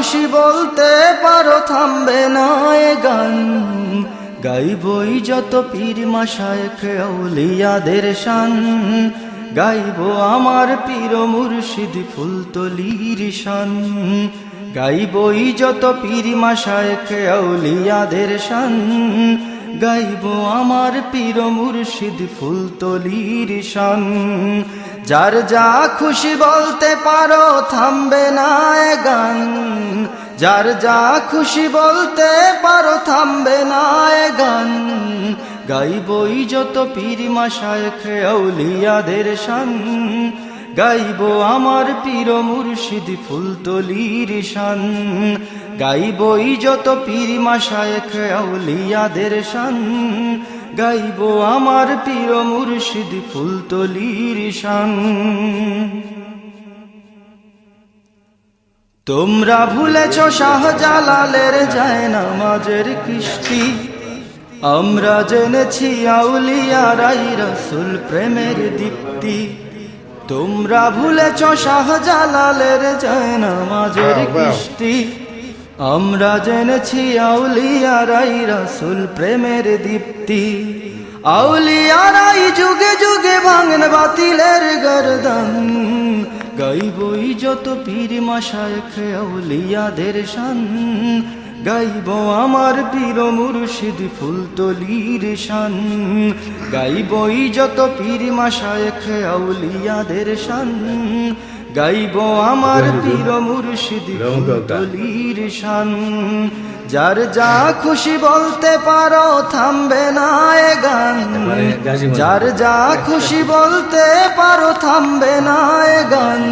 খুশি বলতে পারো, থামবে না এ গান। গাইবই যত পীর মাসায় খেউলিয়াদের শান। গাইব আমার পীর মুর্শিদ ফুলতলির শান। গাইবই যত পীর মাসায় খেউলিয়াদের শান। গাইব আমার পীর মুর্শিদ ফুলতলির শান। যার যা খুশি বলতে পারো, থামবে না এ গান। যার যা খুশি বলতে পারো, থামবে না গান। গাইবই যত পীর মাসায় খেউলিয়াদের শান। গাইব আমার পীর মুর্শিদ ফুলতলির শান। গাইবই যত পীর মাসায় খেউলিয়াদের শান। গাইব আমার পীর মুর্শিদ ফুলতলির শান। তোমরা ভুলেছ শাহজালালের যায় নামাজের কৃষ্টি। আমরা জেনেছি আউলিয়ারাই রসুল প্রেমের দীপ্তি। তোমরা ভুলেছ শাহজালালের যায় নামাজের কৃষ্টি। আমরা জেনেছি আউলিয়ারাই রসুল প্রেমের দীপ্তি। আউলিয়ারাই যুগে যুগে ভাঙেন বাতিলের গরদান। গাইবই যত পীর মাসায় খেউলিয়াদের শান। গাইব আমার পীর মুর্শিদ ফুলতলির শান। গাইবই যত পীর মাসায় খেউলিয়াদের শান। গাইব আমার পীর মুর্শিদ ফুলতলির শান। যার যা খুশি বলতে পারো থামবে না এ গান। যার যা খুশি বলতে পারো থামবে না এ গান